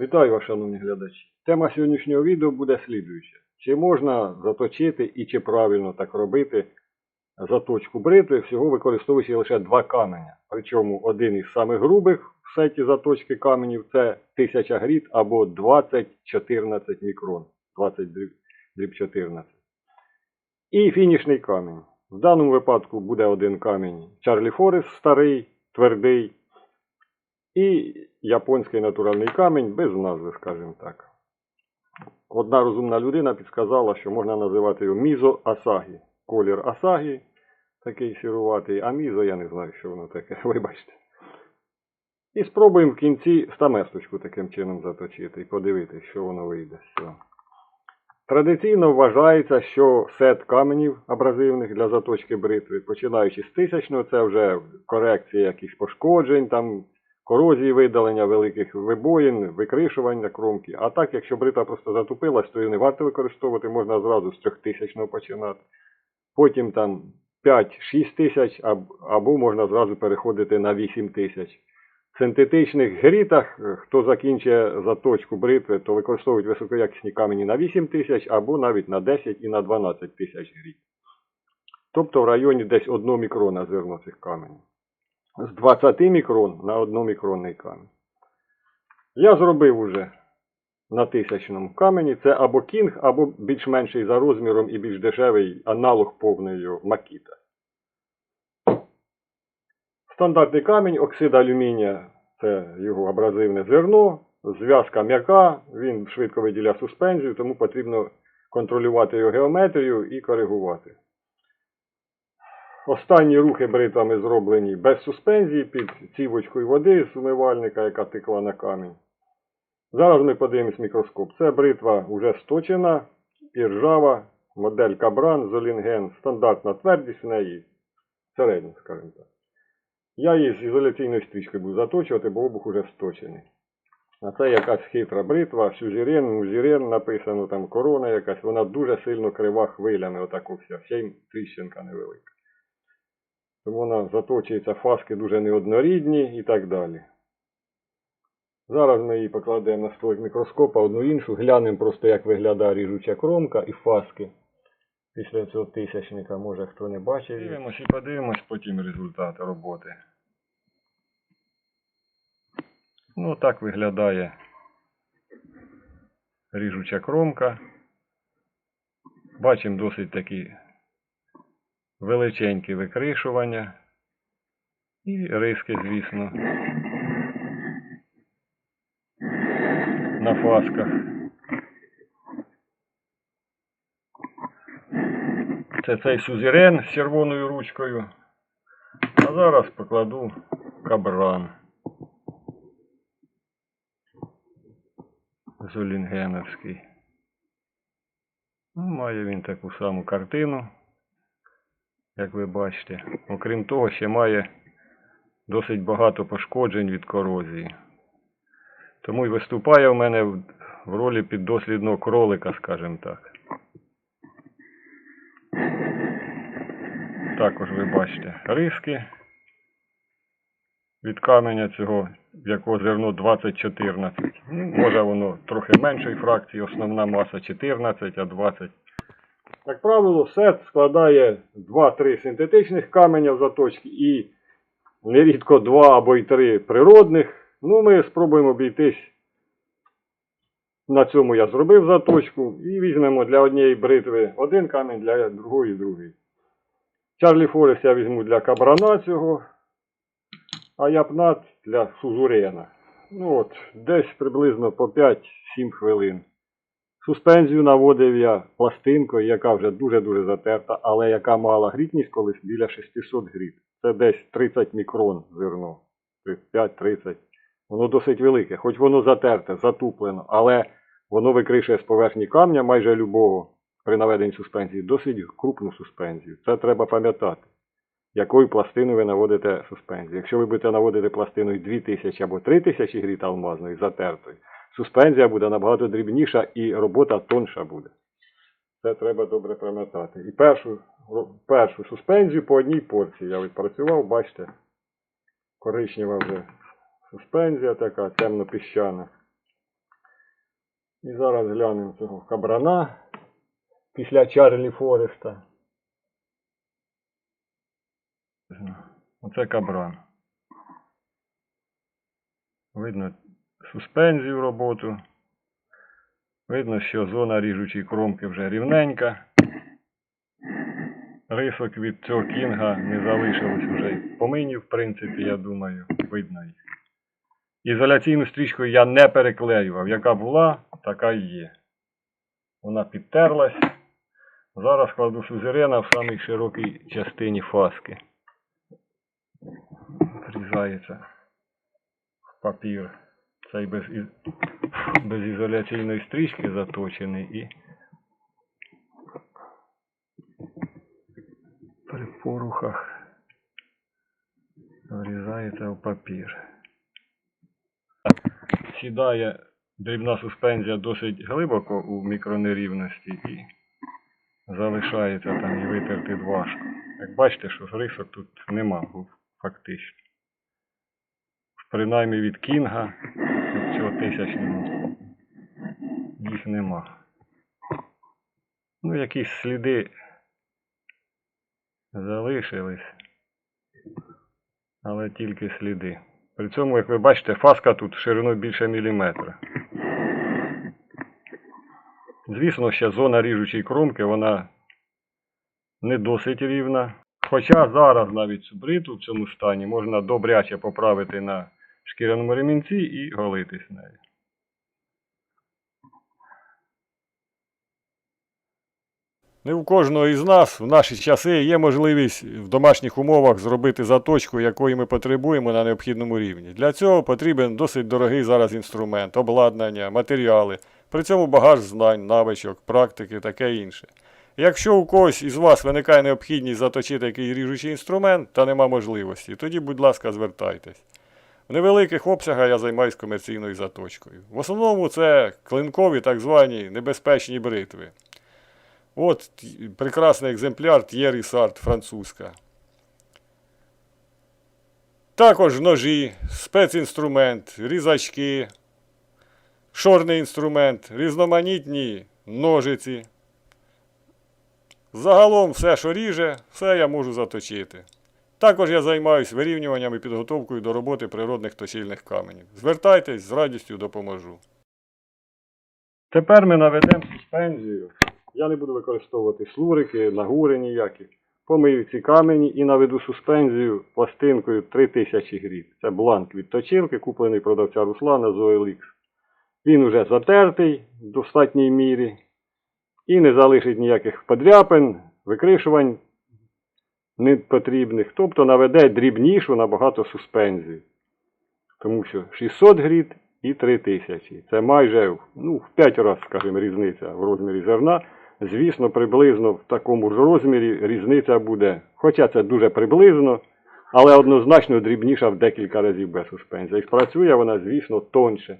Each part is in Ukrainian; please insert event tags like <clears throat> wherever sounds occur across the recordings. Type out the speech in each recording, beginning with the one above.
Вітаю вас, шановні глядачі. Тема сьогоднішнього відео буде слідуюча. Чи можна заточити і чи правильно так робити заточку бритви, всього використовуючи лише два каменя. Причому один із самих грубих в сеті заточки каменів це 1000 гріт або 20-14 мікрон. 20 дріб, дріб 14. І фінішний камінь. В даному випадку буде один камінь Чарлі Форест старий, твердий. І японський натуральний камінь без назви, скажімо так. Одна розумна людина підсказала, що можна називати його мізо асагі. Колір асагі, такий сіруватий, а мізо я не знаю, що воно таке, <laughs> вибачте. І спробуємо в кінці стаместочку таким чином заточити і подивитися, що воно вийде з цього. Традиційно вважається, що сет каменів абразивних для заточки бритви, починаючи з тисячного, це вже корекція якихось пошкоджень, там корозії видалення великих вибоїн, викришування кромки. А так, якщо бритва просто затупилась, то її не варто використовувати, можна зразу з трьохтисячного починати. Потім там 5-6 тисяч, або можна зразу переходити на 8 тисяч. В синтетичних грітах, е, хто закінчує заточку бритви, то використовують високоякісні камені на 8 тисяч або навіть на 10 і на 12 тисяч гріт. Тобто в районі десь 1 мікрона зерно цих каменів. З 20 мікрон на 1 мікронний камінь. Я зробив уже на тисячному камені. Це або кінг, або більш-менший за розміром і більш дешевий аналог повної макіта. Стандартний камінь, оксид алюмінія це його абразивне зерно, зв'язка м'яка, він швидко виділяє суспензію, тому потрібно контролювати його геометрію і коригувати. Останні рухи бритвами зроблені без суспензії під цівочкою води з умивальника, яка текла на камінь. Зараз ми подивимось мікроскоп. Це бритва вже сточена і ржава, модель Кабран Золінген, стандартна твердість в неї середня, скажімо так. Я її з ізоляційною стрічкою буду заточувати, бо обух уже сточений. А це якась хитра бритва, сюзірен, музірен, написано там корона якась, вона дуже сильно крива хвилями, отаку вся, ще й тріщинка невелика. Вона заточується, фаски дуже неоднорідні і так далі. Зараз ми її покладемо на столик мікроскопа, одну іншу, глянемо просто, як виглядає ріжуча кромка і фаски. Після цього тисячника, може хто не бачив. Дивимось і подивимось потім результат роботи. Ну, так виглядає ріжуча кромка. Бачимо досить такі величенькі викришування. І риски, звісно. На фасках. Це цей сузірен з червоною ручкою. А зараз покладу кабран. Золінгеновський. Ну, має він таку саму картину, як ви бачите. Окрім того, ще має досить багато пошкоджень від корозії. Тому й виступає в мене в ролі піддослідного кролика, скажімо так. Також ви бачите риски від каменя цього, в якого зерно 2014. Ну, може воно трохи меншої фракції, основна маса 14, а 20. Як правило, сет складає 2-3 синтетичних каменя в заточці і нерідко 2 або й 3 природних. Ну, ми спробуємо обійтись. На цьому я зробив заточку і візьмемо для однієї бритви один камінь, для другої другий. Чарлі Форест я візьму для кабрана цього, а япнат для сузурена. Ну от, десь приблизно по 5-7 хвилин. Суспензію наводив я пластинкою, яка вже дуже-дуже затерта, але яка мала грітність колись біля 600 гріт. Це десь 30 мікрон зерно. 35-30. Воно досить велике, хоч воно затерте, затуплено, але воно викришує з поверхні камня майже любого при наведенні суспензії досить крупну суспензію. Це треба пам'ятати, якою пластиною ви наводите суспензію. Якщо ви будете наводити пластиною 2000 або 3000 гріт алмазної затертої, суспензія буде набагато дрібніша і робота тонша буде. Це треба добре пам'ятати. І першу, першу суспензію по одній порції я відпрацював, бачите, коричнева вже суспензія така, темно-піщана. І зараз глянемо цього кабрана після Чарлі Фореста. Оце кабран. Видно суспензію роботу. Видно, що зона ріжучої кромки вже рівненька. Рисок від цього кінга не залишилось вже й помині, в принципі, я думаю, видно їх. Ізоляційну стрічку я не переклеював. Яка була, така і є. Вона підтерлась. Зараз кладу сузерена в самій широкій частині фаски. Врізається в папір. Цей без, із... без ізоляційної стрічки заточений і при порухах врізається в папір. Сідає дрібна суспензія досить глибоко у мікронерівності і залишається там і витерти важко. Як бачите, що рисок тут нема фактично. Принаймні від Кінга, тисячного, їх нема. Ну, якісь сліди залишились, але тільки сліди. При цьому, як ви бачите, фаска тут шириною більше міліметра. Звісно, ще зона ріжучої кромки, вона не досить рівна. Хоча зараз навіть бриту в цьому стані можна добряче поправити на шкіряному ремінці і голитись нею. Не у кожного із нас в наші часи є можливість в домашніх умовах зробити заточку, якої ми потребуємо на необхідному рівні. Для цього потрібен досить дорогий зараз інструмент, обладнання, матеріали, при цьому багаж знань, навичок, практики, таке інше. Якщо у когось із вас виникає необхідність заточити якийсь ріжучий інструмент та нема можливості, тоді, будь ласка, звертайтесь. В невеликих обсягах я займаюся комерційною заточкою. В основному це клинкові так звані небезпечні бритви. От прекрасний екземпляр Thierry Сарт французька. Також ножі, спецінструмент, різачки, шорний інструмент, різноманітні ножиці. Загалом все, що ріже, все я можу заточити. Також я займаюся вирівнюванням і підготовкою до роботи природних точильних каменів. Звертайтесь, з радістю допоможу. Тепер ми наведемо суспензію. Я не буду використовувати слурики, нагури ніякі. Помию ці камені і наведу суспензію пластинкою 3000 гріт. Це бланк від точилки, куплений продавця Руслана з OLX. Він уже затертий в достатній мірі і не залишить ніяких подряпин, викришувань непотрібних, тобто наведе дрібнішу набагато суспензію. Тому що 600 гріт і 3000. Це майже ну, в 5 разів, скажімо, різниця в розмірі зерна. Звісно, приблизно в такому ж розмірі різниця буде. Хоча це дуже приблизно, але однозначно дрібніша в декілька разів без суспензії. І спрацює вона, звісно, тоньше.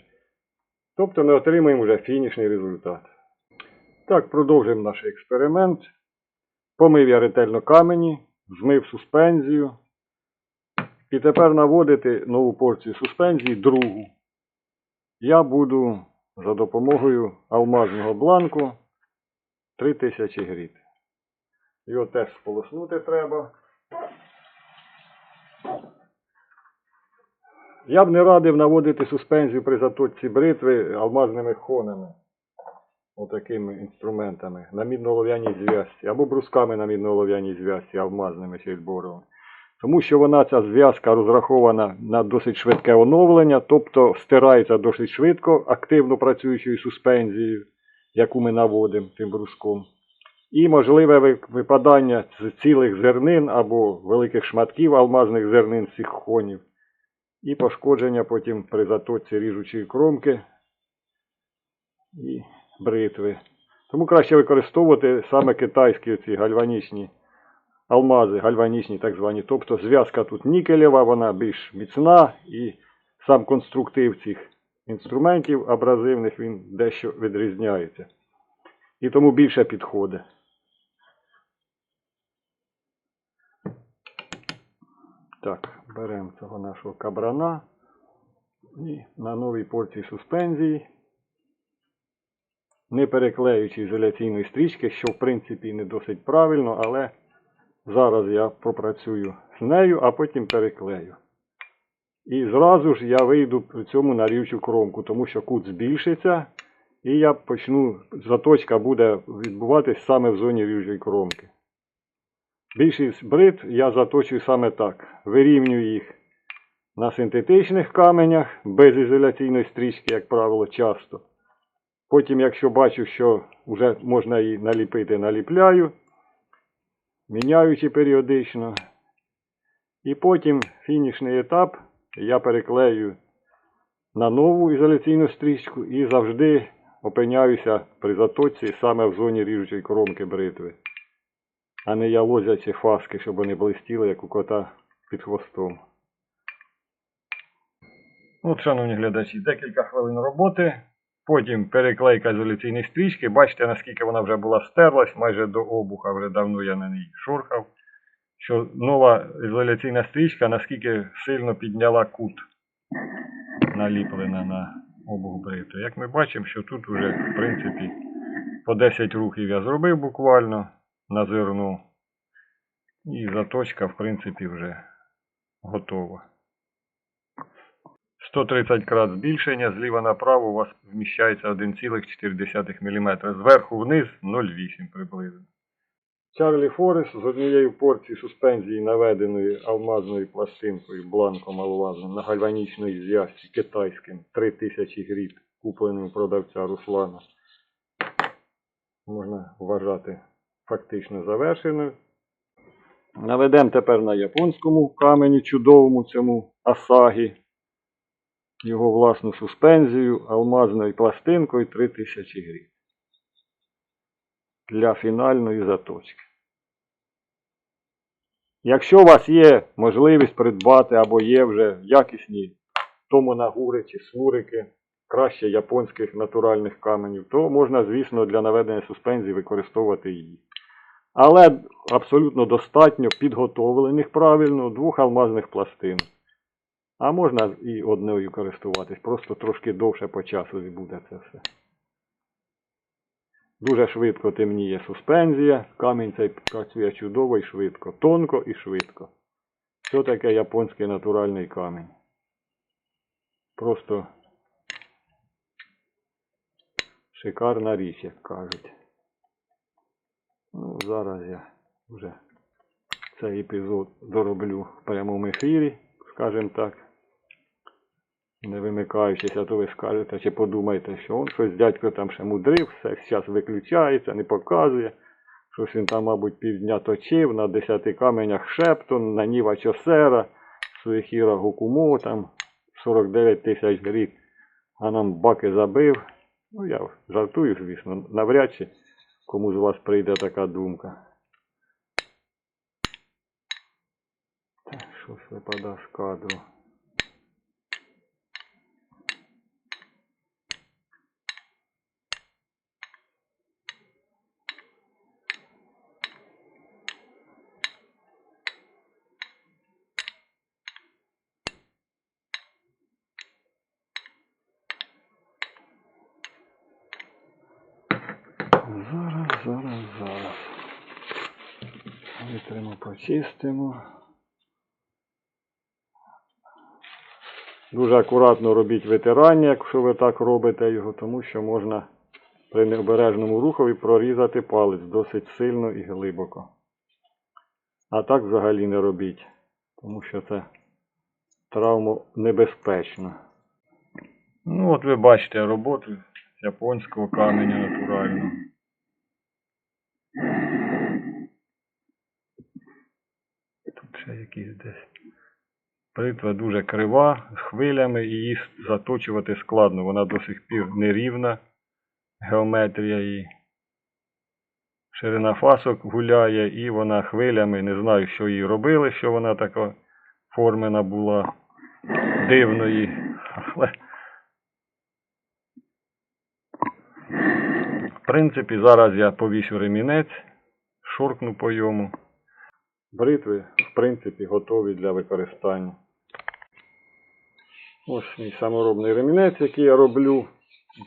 Тобто ми отримаємо вже фінішний результат. Так, продовжуємо наш експеримент. Помив я ретельно камені, змив суспензію. І тепер наводити нову порцію суспензії, другу. Я буду за допомогою алмазного бланку 3000 гріт. Його теж сполоснути треба. Я б не радив наводити суспензію при заточці бритви алмазними хонами. Отакими інструментами на мідно-олов'яній зв'язці або брусками на мідно-олов'яній зв'язці алмазними чи зборовими. Тому що вона ця зв'язка розрахована на досить швидке оновлення, тобто стирається досить швидко активно працюючою суспензією, яку ми наводимо тим бруском. І можливе випадання з цілих зернин або великих шматків алмазних зернин цих хонів. І пошкодження потім при заточці ріжучої кромки і бритви. Тому краще використовувати саме китайські ці гальванічні алмази, гальванічні так звані. Тобто зв'язка тут нікелева, вона більш міцна і сам конструктив цих інструментів абразивних він дещо відрізняється. І тому більше підходить. Так, беремо цього нашого кабрана і на новій порції суспензії не переклеюючи ізоляційної стрічки, що в принципі не досить правильно, але зараз я попрацюю з нею, а потім переклею. І зразу ж я вийду при цьому на рівчу кромку, тому що кут збільшиться, і я почну, заточка буде відбуватись саме в зоні рівчої кромки. Більшість брит я заточую саме так. Вирівнюю їх на синтетичних каменях без ізоляційної стрічки, як правило, часто. Потім, якщо бачу, що вже можна її наліпити, наліпляю, міняючи періодично. І потім фінішний етап я переклею на нову ізоляційну стрічку і завжди опиняюся при заточці саме в зоні ріжучої кромки бритви, а не ялозячі фаски, щоб вони блистіли, як у кота під хвостом. От, шановні глядачі, декілька хвилин роботи. Потім переклейка ізоляційної стрічки. Бачите, наскільки вона вже була стерлась, майже до обуха, вже давно я на ній шурхав. Що нова ізоляційна стрічка наскільки сильно підняла кут, наліплена на обух бритви. Як ми бачимо, що тут вже, в принципі, по 10 рухів я зробив буквально на зерно. І заточка, в принципі, вже готова. 130 крат збільшення, зліва направо у вас вміщається 1,4 мм, зверху вниз 0,8 приблизно. Чарлі Форес з однією порцією суспензії наведеної алмазною пластинкою бланком алмазним на гальванічної зв'язці китайським 3000 гріт, купленим продавця Руслана. Можна вважати фактично завершеною. Наведемо тепер на японському камені чудовому цьому Асагі його власну суспензію алмазною пластинкою 3000 гривень для фінальної заточки. Якщо у вас є можливість придбати або є вже якісні томонагури чи сурики, краще японських натуральних каменів, то можна, звісно, для наведення суспензії використовувати її. Але абсолютно достатньо підготовлених правильно двох алмазних пластин. А можна і одною користуватись, просто трошки довше по часу буде це все. Дуже швидко темніє суспензія, камінь цей працює чудово і швидко, тонко і швидко. Що таке японський натуральний камінь? Просто шикарна річ, як кажуть. Ну, зараз я вже цей епізод дороблю в прямому ефірі, скажімо так. Не вимикаючись, а то ви скажете чи подумаєте, що он щось дядько там ще мудрив, все зараз виключається, не показує. Щось він там, мабуть, півдня точив на десяти каменях Шептон, на Ніва Чосера, Суехіра Гукумо, там 49 тисяч гріх, а нам баки забив. Ну, я жартую, звісно, навряд чи кому з вас прийде така думка. Щось випада з кадру. Зараз, зараз, зараз. Почистимо. Дуже акуратно робіть витирання, якщо ви так робите його, тому що можна при необережному рухові прорізати палець досить сильно і глибоко. А так взагалі не робіть, тому що це травмонебезпечно. Ну, от ви бачите роботу японського каменя натурального. Тут ще якийсь десь. Бритва дуже крива, з хвилями, і її заточувати складно. Вона до сих пір нерівна. Геометрія її. Ширина фасок гуляє, і вона хвилями. Не знаю, що їй робили, що вона така формена була дивної. Але В принципі, зараз я повісю ремінець, шуркну по йому. Бритви, в принципі, готові для використання. Ось мій саморобний ремінець, який я роблю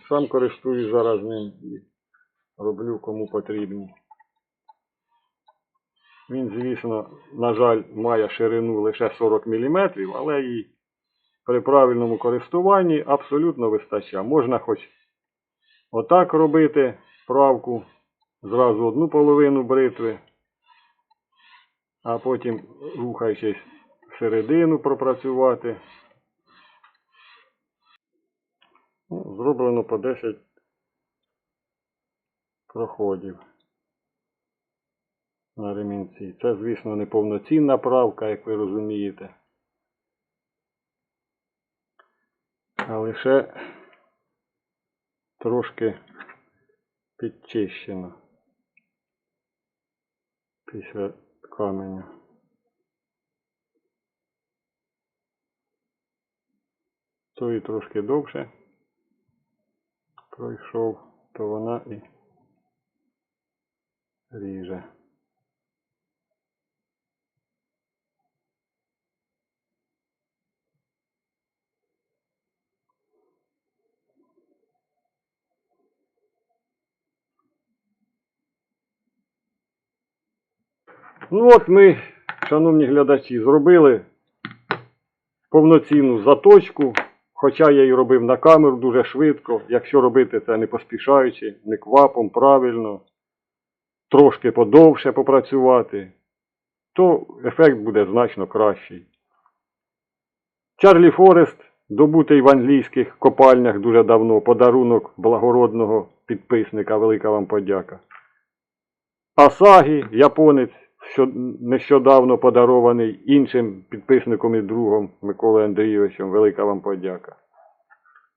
Сам користуюсь зараз ним і роблю кому потрібні. Він, звісно, на жаль, має ширину лише 40 мм, але і при правильному користуванні абсолютно вистачає. Можна хоч отак робити правку, зразу одну половину бритви, а потім, рухаючись всередину, пропрацювати. Ну, зроблено по 10 проходів на ремінці. Це, звісно, не повноцінна правка, як ви розумієте. А лише трошки підчищено після каменю. То і трошки довше пройшов, то вона і ріже. Ну от ми, шановні глядачі, зробили повноцінну заточку, хоча я її робив на камеру дуже швидко. Якщо робити це не поспішаючи, не квапом, правильно, трошки подовше попрацювати, то ефект буде значно кращий. Чарлі Форест, добутий в англійських копальнях дуже давно, подарунок благородного підписника, велика вам подяка. Асагі, японець, що нещодавно подарований іншим підписником і другом Миколою Андрійовичем, велика вам подяка.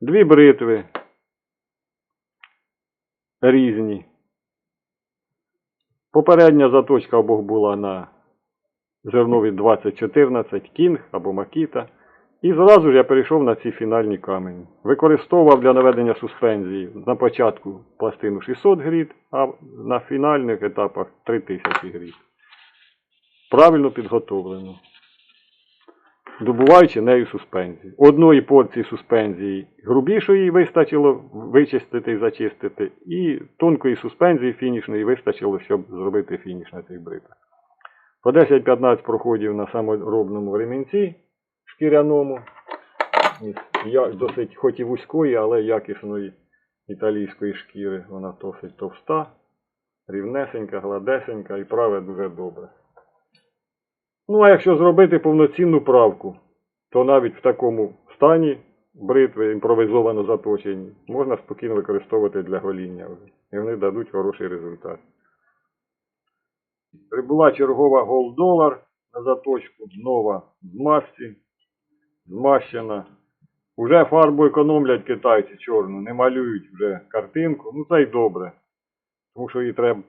Дві бритви різні. Попередня заточка обох була на зернові 2014 Кінг або Макіта. І зразу ж я перейшов на ці фінальні камені. Використовував для наведення суспензії на початку пластину 600 гріт, а на фінальних етапах 3000 гріт. Правильно підготовлено. Добуваючи нею суспензію. Одної порції суспензії грубішої вистачило вичистити і зачистити, і тонкої суспензії фінішної вистачило, щоб зробити фініш на цих бритах. По 10-15 проходів на саморобному ремінці шкіряному. Досить хоч і вузької, але якісної італійської шкіри. Вона досить товста, рівнесенька, гладесенька і праве дуже добре. Ну, а якщо зробити повноцінну правку, то навіть в такому стані бритви імпровізовано заточені, можна спокійно використовувати для гоління. І вони дадуть хороший результат. Прибула чергова Dollar на заточку, нова в масці, змащена. Уже фарбу економлять китайці чорну, не малюють вже картинку. Ну це й добре. Тому що її треба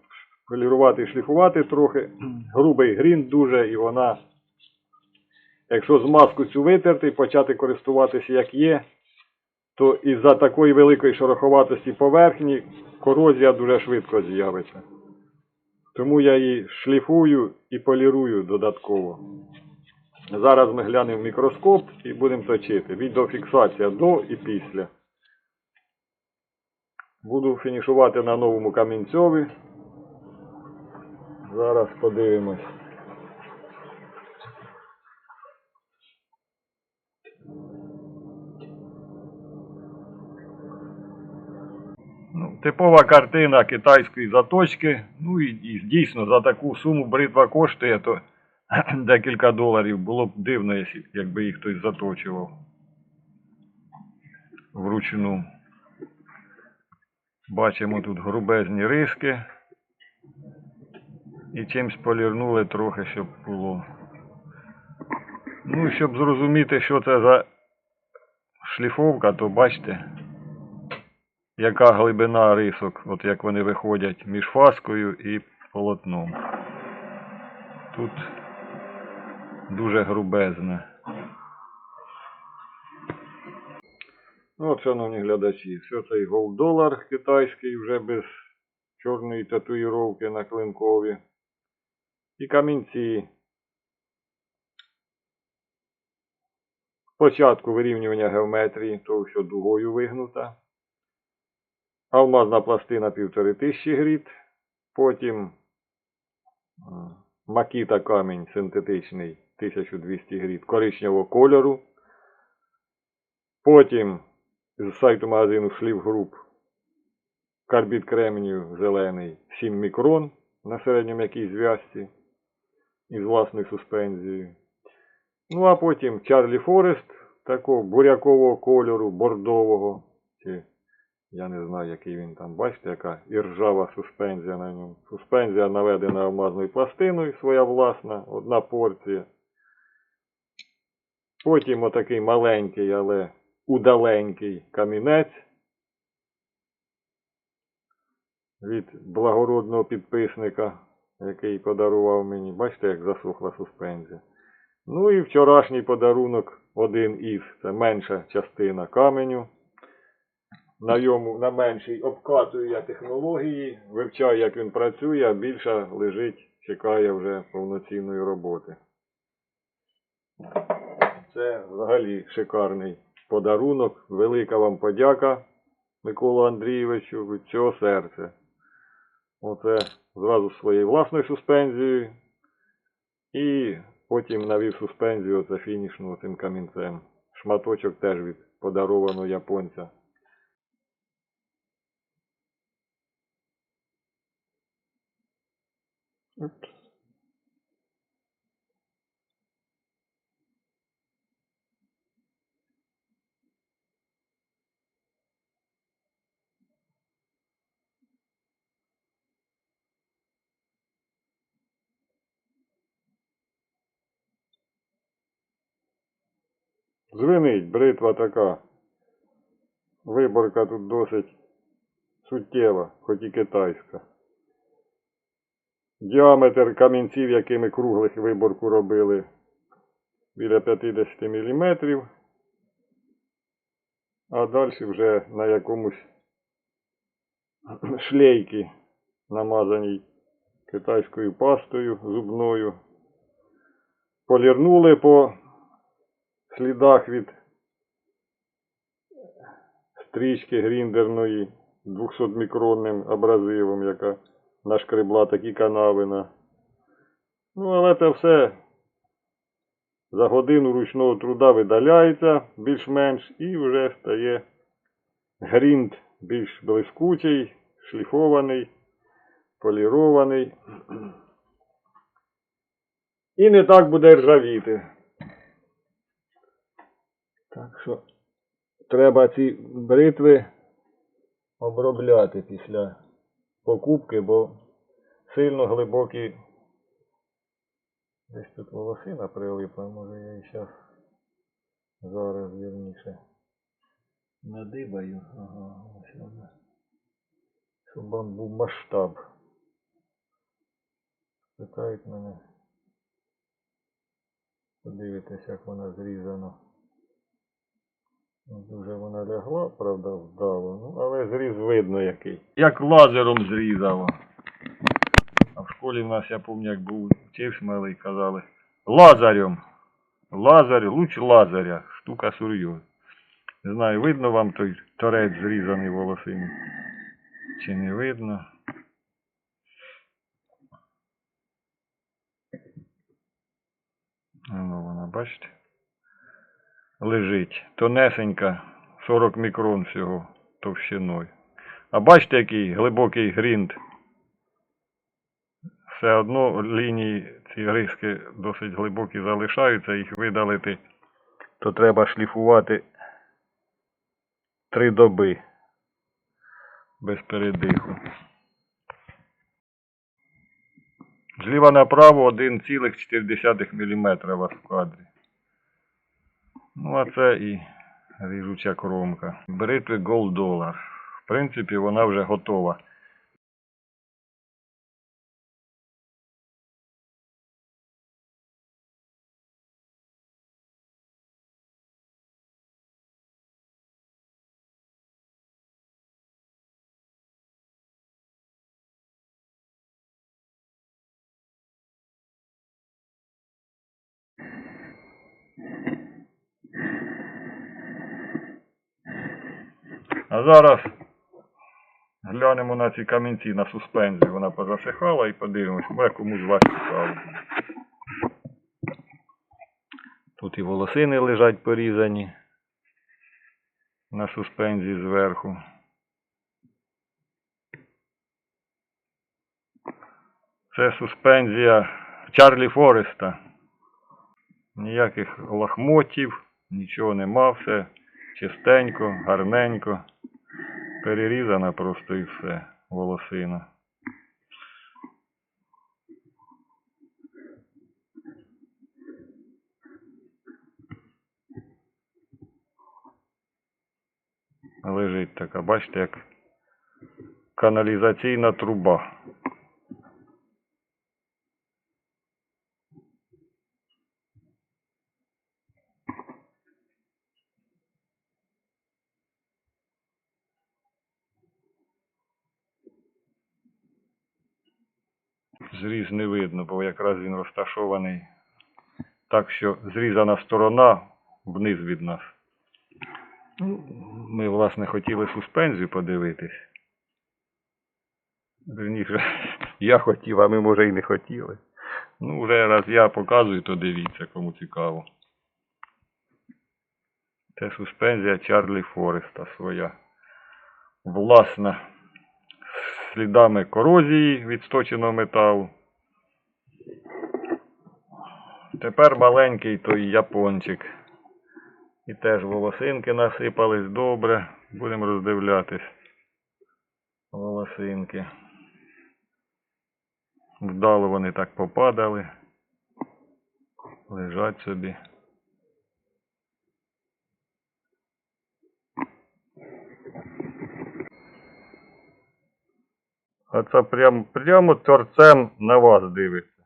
полірувати і шліфувати трохи. <clears throat> Грубий грін дуже, і вона, якщо змазку цю витерти і почати користуватися як є, то із-за такої великої шероховатості поверхні корозія дуже швидко з'явиться. Тому я її шліфую і полірую додатково. Зараз ми глянемо в мікроскоп і будемо точити. Відеофіксація до і після. Буду фінішувати на новому камінцьові. Зараз подивимось. Ну, типова картина китайської заточки. Ну і, і дійсно за таку суму бритва коштує, то <clears throat> декілька доларів. Було б дивно, якби їх хтось заточував вручну. Бачимо тут грубезні риски. І чимсь полірнули трохи, щоб було. Ну, щоб зрозуміти, що це за шліфовка, то бачите, яка глибина рисок, от як вони виходять між фаскою і полотном. Тут дуже грубезне. Ну, от, шановні глядачі, все цей голд-долар китайський вже без чорної татуїровки на клинкові. І камінці. Спочатку вирівнювання геометрії, то все дугою вигнута. алмазна пластина 1500 гріт, потім е, макіта камінь синтетичний 1200 гріт коричневого кольору. Потім з сайту магазину Слів Груп карбід кремнію зелений 7 мікрон на середньому якійсь зв'язці із власною суспензією. Ну а потім Чарлі Форест такого бурякового кольору, бордового. Чи я не знаю, який він там, бачите, яка іржава суспензія на ньому. Суспензія наведена алмазною пластиною, своя власна, одна порція. Потім отакий маленький, але удаленький камінець від благородного підписника, який подарував мені. Бачите, як засохла суспензія. Ну і вчорашній подарунок один із, це менша частина каменю. На йому на меншій обкатую я технології, вивчаю, як він працює, а більша лежить, чекає вже повноцінної роботи. Це взагалі шикарний подарунок. Велика вам подяка, Миколу Андрійовичу, від цього серця. Оце зразу своєю власною суспензією. І потім навів суспензію за фінішну цим камінцем. Шматочок теж від подарованого японця. Упс. Звенить, бритва така. Виборка тут досить суттєва, хоч і китайська. Діаметр камінців, якими круглих виборку робили, біля 50 мм. А далі вже на якомусь шлейки, намазаній китайською пастою зубною. Полірнули по слідах від стрічки гріндерної 200-мікронним абразивом, яка нашкребла такі канави на. Ну, але це все за годину ручного труда видаляється більш-менш і вже стає грінт більш блискучий, шліфований, полірований. І не так буде ржавіти. Що треба ці бритви обробляти після покупки, бо сильно глибокі. Десь тут волосина прилипла, може я її зараз зараз вірніше надибаю. Ага, ось вона. Щоб вам був масштаб. Питають мене. Подивитись, як вона зрізана. Дуже вона лягла, правда, вдало, ну, але зріз видно який. Як лазером зрізало. А в школі в нас, я пам'ятаю, як був вчився малий, казали. Лазарем. Лазар, луч лазаря. Штука серйозна. Не знаю, видно вам той торець зрізаний волосині? Чи не видно? Ну, вона, бачите? Лежить. Тонесенька, 40 мікрон всього товщиною. А бачите, який глибокий грінт. Все одно лінії ці риски досить глибокі залишаються, їх видалити, то треба шліфувати три доби без передиху. Зліва направо 1,4 мм в кадрі. Ну, а це і ріжуча кромка. Бритви Gold Dollar. В принципі, вона вже готова. Зараз Глянемо на ці камінці на суспензію. Вона позасихала і подивимось, може комусь вас цікаво. Тут і волосини лежать порізані на суспензії зверху. Це суспензія Чарлі Фореста. Ніяких лахмотів, нічого нема, все чистенько, гарненько. Перерізана просто і все, волосина. Лежить така, бачите, як каналізаційна труба. Зріз не видно, бо якраз він розташований так, що зрізана сторона вниз від нас. Ну, Ми, власне, хотіли суспензію подивитись. Верніше, <laughs> я хотів, а ми, може, і не хотіли. Ну, вже раз я показую, то дивіться, кому цікаво. Це суспензія Чарлі Фореста своя. Власна. Слідами корозії від сточеного металу. Тепер маленький той япончик. І теж волосинки насипались добре. Будемо роздивлятись. Волосинки. Вдало вони так попадали. Лежать собі. А це прям, прямо торцем на вас дивиться.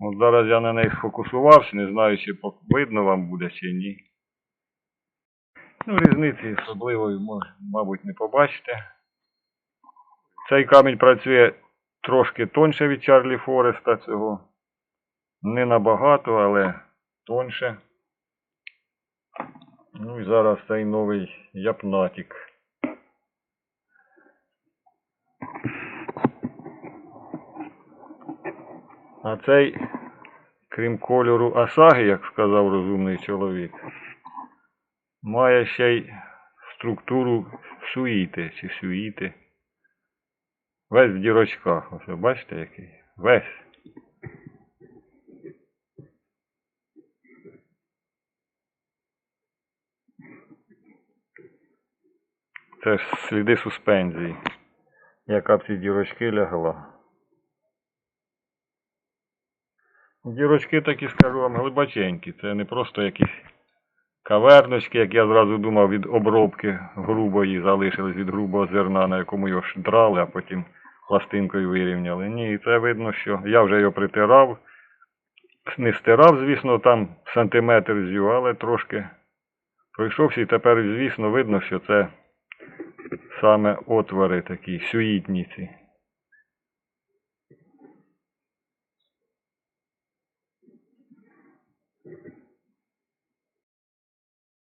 От зараз я на неї сфокусувався, не знаю, чи видно вам буде чи ні. Ну, різниці особливої, мабуть, не побачите. Цей камінь працює трошки тоньше від Чарлі Фореста цього. Не набагато, але тоньше. Ну і зараз цей новий япнатік. А цей, крім кольору Асаги, як сказав розумний чоловік, має ще й структуру суїти чи сюїти. Весь в дірочках. Ось бачите який? Весь. Це ж сліди суспензії, яка б ці дірочки лягла. Дірочки такі, скажу вам, глибоченькі. Це не просто якісь каверночки, як я зразу думав, від обробки грубої залишились від грубого зерна, на якому його драли, а потім пластинкою вирівняли. Ні, це видно, що я вже його притирав. Не стирав, звісно, там сантиметр з'ю, але трошки пройшовся і тепер, звісно, видно, що це саме отвори такі сюїтні ці.